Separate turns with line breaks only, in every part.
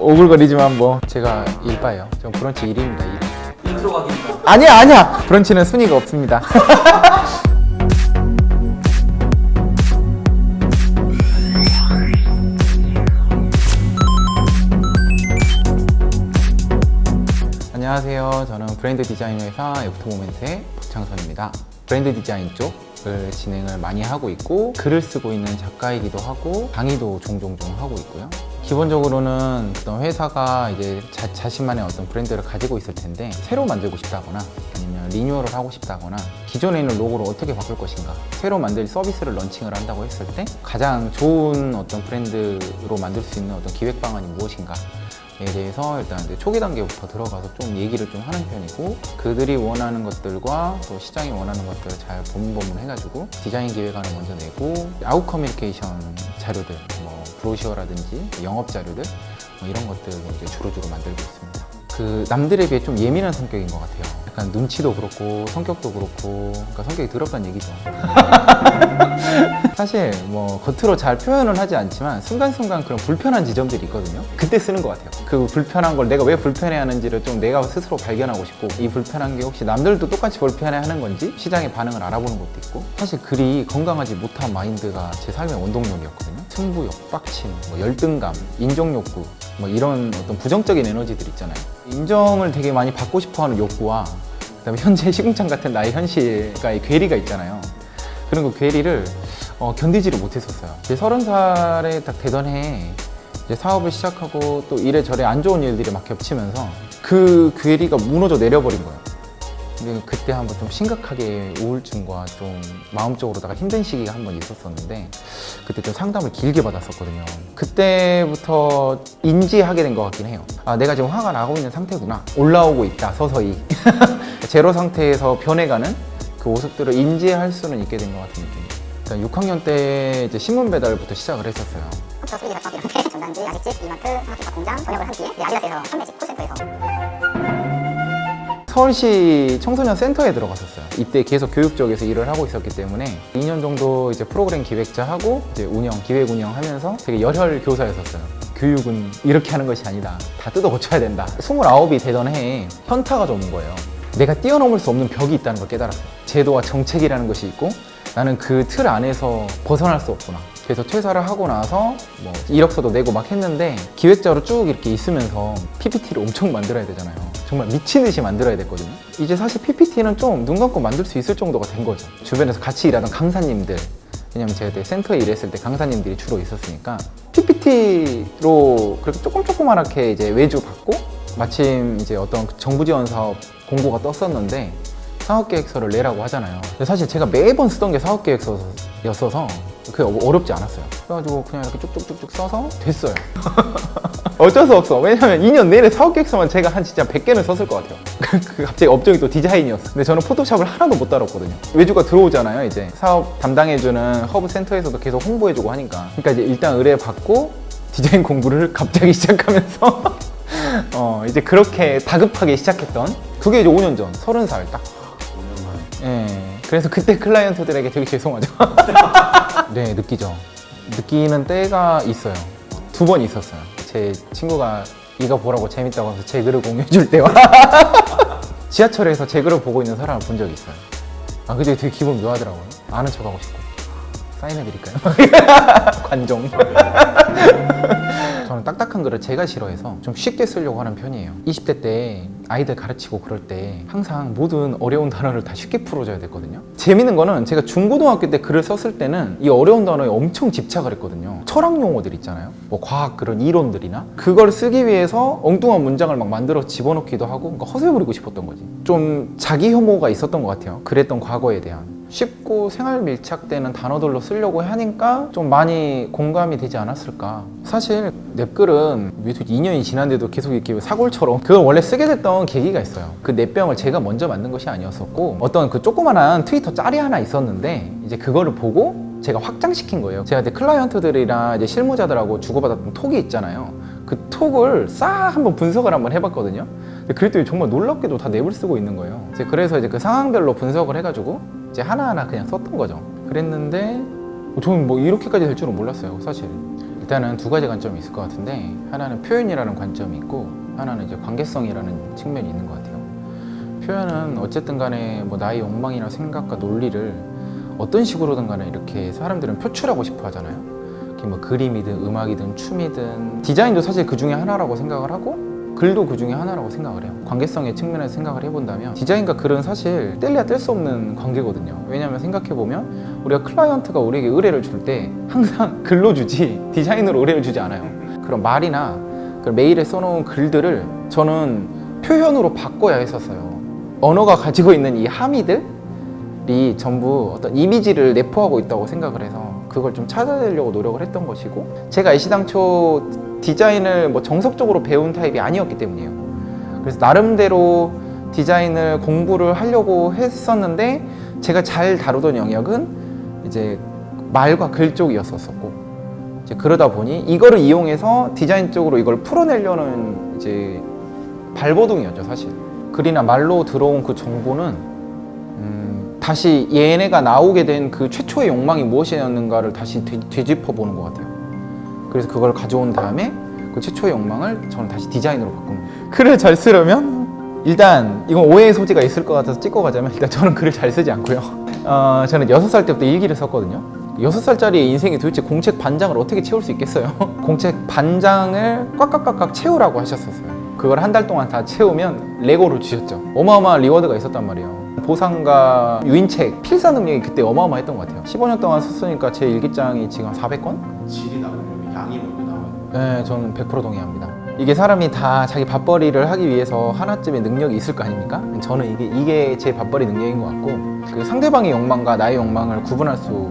오글거리지만 뭐 제가 일바예요. 저 브런치 1위입니다. 1위.
인트로가 긴다.
아니야 아니야. 브런치는 순위가 없습니다. 안녕하세요. 저는 브랜드 디자인 회사 애프터모멘트의 박창선입니다. 브랜드 디자인 쪽을 진행을 많이 하고 있고 글을 쓰고 있는 작가이기도 하고 강의도 종종 좀 하고 있고요. 기본적으로는 어떤 회사가 이제 자, 자신만의 어떤 브랜드를 가지고 있을 텐데 새로 만들고 싶다거나 아니면 리뉴얼을 하고 싶다거나 기존에 있는 로고를 어떻게 바꿀 것인가 새로 만들 서비스를 런칭을 한다고 했을 때 가장 좋은 어떤 브랜드로 만들 수 있는 어떤 기획 방안이 무엇인가 에 대해서 일단 초기 단계부터 들어가서 좀 얘기를 좀 하는 편이고 그들이 원하는 것들과 또 시장이 원하는 것들을 잘 보문보문 해가지고 디자인 기획안을 먼저 내고 아웃 커뮤니케이션 자료들 뭐 브로셔라든지 영업 자료들 뭐 이런 것들을 이제 주로주로 만들고 있습니다. 그 남들에 비해 좀 예민한 성격인 것 같아요. 약간 눈치도 그렇고 성격도 그렇고 그러니까 성격이 더럽다는 얘기죠. 사실 뭐 겉으로 잘 표현은 하지 않지만 순간순간 그런 불편한 지점들이 있거든요. 그때 쓰는 것 같아요. 그 불편한 걸 내가 왜 불편해 하는지를 좀 내가 스스로 발견하고 싶고 이 불편한 게 혹시 남들도 똑같이 불편해 하는 건지 시장의 반응을 알아보는 것도 있고 사실 글이 건강하지 못한 마인드가 제 삶의 원동력이었거든요. 승부욕, 빡침, 뭐 열등감, 인정욕구 뭐 이런 어떤 부정적인 에너지들 있잖아요. 인정을 되게 많이 받고 싶어하는 욕구와 그다음에 현재 시궁창 같은 나의 현실과의 괴리가 있잖아요. 그런 그 괴리를 어, 견디지를 못했었어요. 이제 서른 살에 딱 해에 이제 사업을 시작하고 또 이래저래 안 좋은 일들이 막 겹치면서 그 괴리가 무너져 내려버린 거예요. 근데 그때 한번 좀 심각하게 우울증과 좀 마음적으로다가 힘든 시기가 한 번 있었었는데 그때 좀 상담을 길게 받았었거든요. 그때부터 인지하게 된 것 같긴 해요. 아, 내가 지금 화가 나고 있는 상태구나. 올라오고 있다, 서서히. 제로 상태에서 변해가는 그 모습들을 인지할 수는 있게 된 것 같은 느낌. 일단 6학년 때 이제 신문 배달부터 시작을 했었어요.
컴퓨터 3D 작업 이렇게 전단지, 야식집, 이마트, 스마트팜 공장 번역을 한 뒤에 아디다스에서 판매직 콜센터에서
서울시 청소년 센터에 들어갔었어요. 이때 계속 교육 쪽에서 일을 하고 있었기 때문에 2년 정도 이제 프로그램 기획자하고 이제 운영, 기획 운영하면서 되게 열혈 교사였었어요. 교육은 이렇게 하는 것이 아니다. 다 뜯어 고쳐야 된다. 29이 되던 해에 현타가 좀 온 거예요. 내가 뛰어넘을 수 없는 벽이 있다는 걸 깨달았어요. 제도와 정책이라는 것이 있고 나는 그 틀 안에서 벗어날 수 없구나. 그래서 퇴사를 하고 나서 뭐 이력서도 내고 막 했는데 기획자로 쭉 이렇게 있으면서 PPT를 엄청 만들어야 되잖아요. 정말 미친 듯이 만들어야 됐거든요. 이제 사실 PPT는 좀 눈 감고 만들 수 있을 정도가 된 거죠. 주변에서 같이 일하던 강사님들 왜냐면 제가 그때 센터에 일했을 때 강사님들이 주로 있었으니까 PPT로 그렇게 조금 조그맣게 이제 외주 받고 마침 이제 어떤 정부 지원 사업 공고가 떴었는데 사업계획서를 내라고 하잖아요. 사실 제가 매번 쓰던 게 사업계획서였어서 그게 어- 어렵지 않았어요. 그래가지고 그냥 이렇게 쭉쭉쭉쭉 써서 됐어요. 어쩔 수 없어. 왜냐면 2년 내내 사업 계획서만 제가 한 진짜 100개는 썼을 것 같아요. 그 갑자기 업종이 또 디자인이었어. 근데 저는 포토샵을 하나도 못 다뤘거든요. 외주가 들어오잖아요, 이제. 사업 담당해주는 허브 센터에서도 계속 홍보해주고 하니까. 그러니까 이제 일단 의뢰 받고 디자인 공부를 갑자기 시작하면서 어, 이제 그렇게 다급하게 시작했던 그게 이제 5년 전, 30살 딱.
5년 만에
예. 그래서 그때 클라이언트들에게 되게 죄송하죠. 네, 느끼죠. 느끼는 때가 있어요. 두 번 있었어요. 제 친구가 이거 보라고 재밌다고 해서 제 글을 공유해 줄 때와 지하철에서 제 글을 보고 있는 사람을 본 적이 있어요. 아, 근데 되게 기분 묘하더라고요. 아는 척 하고 싶고. 사인해 드릴까요? 관종. 저는 딱딱한 글을 제가 싫어해서 좀 쉽게 쓰려고 하는 편이에요. 20대 때 아이들 가르치고 그럴 때 항상 모든 어려운 단어를 다 쉽게 풀어줘야 됐거든요. 재밌는 거는 제가 중고등학교 때 글을 썼을 때는 이 어려운 단어에 엄청 집착을 했거든요. 철학 용어들 있잖아요. 뭐 과학 그런 이론들이나 그걸 쓰기 위해서 엉뚱한 문장을 막 만들어 집어넣기도 하고 그러니까 허세 부리고 싶었던 거지. 좀 자기 혐오가 있었던 것 같아요. 그랬던 과거에 대한. 쉽고 생활 밀착되는 단어들로 쓰려고 하니까 좀 많이 공감이 되지 않았을까. 사실 랩글은 유튜브 2년이 지났는데도 계속 이렇게 사골처럼 그걸 원래 쓰게 됐던 계기가 있어요. 그 랩병을 제가 먼저 만든 것이 아니었었고 어떤 그 조그만한 트위터 짤이 하나 있었는데 이제 그거를 보고 제가 확장시킨 거예요. 제가 이제 클라이언트들이랑 이제 실무자들하고 주고받았던 톡이 있잖아요. 그 톡을 싹 한번 분석을 한번 해봤거든요. 그랬더니 정말 놀랍게도 다 랩을 쓰고 있는 거예요. 이제 그래서 이제 그 상황별로 분석을 해가지고 이제 하나하나 그냥 썼던 거죠. 그랬는데 저는 뭐 이렇게까지 될 줄은 몰랐어요, 사실. 일단은 두 가지 관점이 있을 것 같은데 하나는 표현이라는 관점이 있고 하나는 이제 관계성이라는 측면이 있는 것 같아요. 표현은 어쨌든 간에 뭐 나의 욕망이나 생각과 논리를 어떤 식으로든 간에 이렇게 사람들은 표출하고 싶어 하잖아요. 뭐 그림이든 음악이든 춤이든 디자인도 사실 그 중에 하나라고 생각을 하고 글도 그 중에 하나라고 생각을 해요. 관계성의 측면에서 생각을 해본다면 디자인과 글은 사실 뗄래야 뗄 수 없는 관계거든요. 왜냐하면 생각해보면 우리가 클라이언트가 우리에게 의뢰를 줄 때 항상 글로 주지 디자인으로 의뢰를 주지 않아요. 그런 말이나 그런 메일에 써놓은 글들을 저는 표현으로 바꿔야 했었어요. 언어가 가지고 있는 이 함의들이 전부 어떤 이미지를 내포하고 있다고 생각을 해서 그걸 좀 찾아내려고 노력을 했던 것이고 제가 애시당초 디자인을 뭐 정석적으로 배운 타입이 아니었기 때문이에요. 그래서 나름대로 디자인을 공부를 하려고 했었는데 제가 잘 다루던 영역은 이제 말과 글 쪽이었었고 이제 그러다 보니 이거를 이용해서 디자인 쪽으로 이걸 풀어내려는 이제 발버둥이었죠 사실 글이나 말로 들어온 그 정보는 음, 다시 얘네가 나오게 된 그 최초의 욕망이 무엇이었는가를 다시 되, 되짚어 보는 것 같아요 그래서 그걸 가져온 다음에 그 최초의 욕망을 저는 다시 디자인으로 바꾼 거예요 글을 잘 쓰려면 일단 이건 오해의 소지가 있을 것 같아서 찍고 가자면 일단 저는 글을 잘 쓰지 않고요 어, 저는 여섯 살 때부터 일기를 썼거든요 여섯 살짜리 인생이 도대체 공책 반장을 어떻게 채울 수 있겠어요? 공책 반장을 꽉꽉꽉꽉 채우라고 하셨었어요. 그걸 한 달 동안 다 채우면 레고를 주셨죠. 어마어마한 리워드가 있었단 말이에요. 보상과 유인책, 필사 능력이 그때 어마어마했던 것 같아요. 15년 동안 썼으니까 제 일기장이 지금 400권? 네, 저는 100% 동의합니다. 이게 사람이 다 자기 밥벌이를 하기 위해서 하나쯤의 능력이 있을 거 아닙니까? 저는 이게 이게 제 밥벌이 능력인 것 같고 그 상대방의 욕망과 나의 욕망을 구분할 수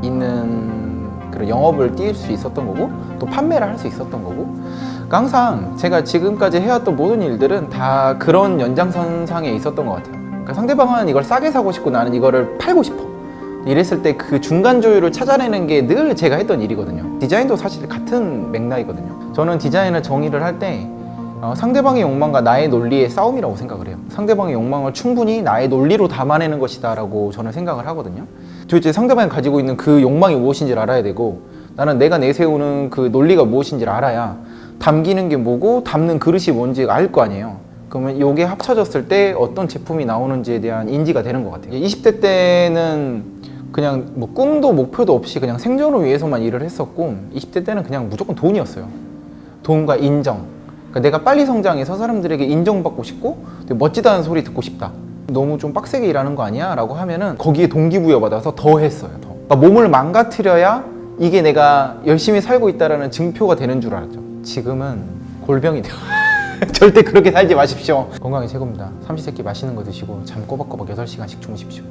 있는 그런 영업을 띄울 수 있었던 거고 또 판매를 할 수 있었던 거고 그러니까 항상 제가 지금까지 해왔던 모든 일들은 다 그런 연장선상에 있었던 것 같아요. 그러니까 상대방은 이걸 싸게 사고 싶고 나는 이거를 팔고 싶어. 이랬을 때 그 중간 조율을 찾아내는 게 늘 제가 했던 일이거든요. 디자인도 사실 같은 맥락이거든요. 저는 디자인을 정의를 할때 어, 상대방의 욕망과 나의 논리의 싸움이라고 생각을 해요. 상대방의 욕망을 충분히 나의 논리로 담아내는 것이다라고 저는 생각을 하거든요. 도대체 상대방이 가지고 있는 그 욕망이 무엇인지를 알아야 되고 나는 내가 내세우는 그 논리가 무엇인지를 알아야 담기는 게 뭐고 담는 그릇이 뭔지 알 거 아니에요. 그러면 이게 합쳐졌을 때 어떤 제품이 나오는지에 대한 인지가 되는 것 같아요. 20대 때는 그냥 뭐 꿈도 목표도 없이 그냥 생존을 위해서만 일을 했었고 20대 때는 그냥 무조건 돈이었어요. 돈과 인정. 그러니까 내가 빨리 성장해서 사람들에게 인정받고 싶고 멋지다는 소리 듣고 싶다. 너무 좀 빡세게 일하는 거 아니야? 라고 하면은 거기에 동기부여 받아서 더 했어요. 더. 그러니까 몸을 망가뜨려야 이게 내가 열심히 살고 있다라는 증표가 되는 줄 알았죠. 지금은 골병이 돼요. 절대 그렇게 살지 마십시오. 건강이 최고입니다. 삼시세끼 맛있는 거 드시고 잠 꼬박꼬박 8시간씩 주무십시오.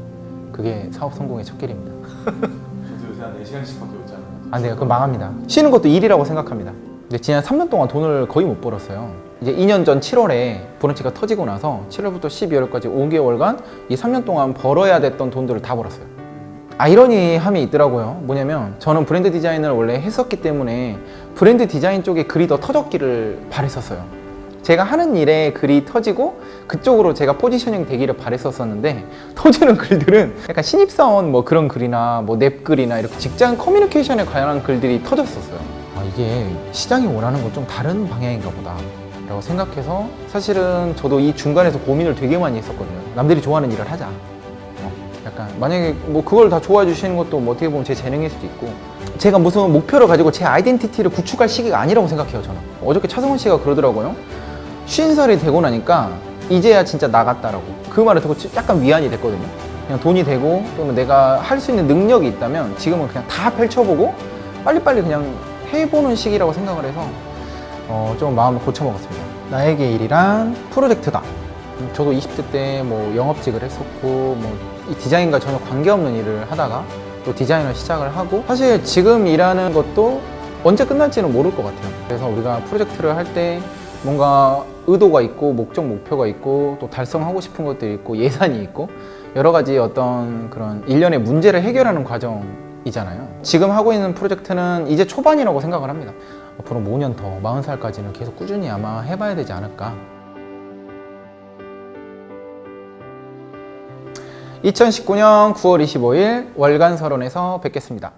그게 사업 성공의 첫 길입니다.
저도 요새 한 4시간씩밖에 못 자는.
안 돼요. 그럼 망합니다. 쉬는 것도 일이라고 생각합니다. 근데 지난 3년 동안 돈을 거의 못 벌었어요. 이제 2년 전 7월에 브런치가 터지고 나서 7월부터 12월까지 5개월간 이 3년 동안 벌어야 됐던 돈들을 다 벌었어요. 아이러니함이 있더라고요. 뭐냐면 저는 브랜드 디자인을 원래 했었기 때문에 브랜드 디자인 쪽에 글이 더 터졌기를 바랬었어요. 제가 하는 일에 글이 터지고 그쪽으로 제가 포지셔닝 되기를 바랬었었는데 터지는 글들은 약간 신입사원 뭐 그런 글이나 뭐 냅글이나 이렇게 직장 커뮤니케이션에 관한 글들이 터졌었어요. 아, 이게 시장이 원하는 건 좀 다른 방향인가 보다. 라고 생각해서 사실은 저도 이 중간에서 고민을 되게 많이 했었거든요. 남들이 좋아하는 일을 하자. 어, 약간 만약에 뭐 그걸 다 좋아해 주시는 것도 뭐 어떻게 보면 제 재능일 수도 있고 제가 무슨 목표를 가지고 제 아이덴티티를 구축할 시기가 아니라고 생각해요 저는 어저께 차성원 씨가 그러더라고요 쉰 살이 되고 나니까 이제야 진짜 나갔다라고 그 말을 듣고 약간 위안이 됐거든요 그냥 돈이 되고 또는 내가 할 수 있는 능력이 있다면 지금은 그냥 다 펼쳐보고 빨리빨리 그냥 해보는 시기라고 생각을 해서 어, 좀 마음을 고쳐먹었습니다. 나에게 일이란 프로젝트다. 음, 저도 20대 때 뭐 영업직을 했었고 뭐 이 디자인과 전혀 관계없는 일을 하다가 또 디자인을 시작을 하고 사실 지금 일하는 것도 언제 끝날지는 모를 것 같아요. 그래서 우리가 프로젝트를 할 때 뭔가 의도가 있고 목적 목표가 있고 또 달성하고 싶은 것들이 있고 예산이 있고 여러 가지 어떤 그런 일련의 문제를 해결하는 과정이잖아요. 지금 하고 있는 프로젝트는 이제 초반이라고 생각을 합니다. 앞으로 5년 더, 40살까지는 계속 꾸준히 아마 해봐야 되지 않을까. 2019년 9월 25일 월간 서론에서 뵙겠습니다.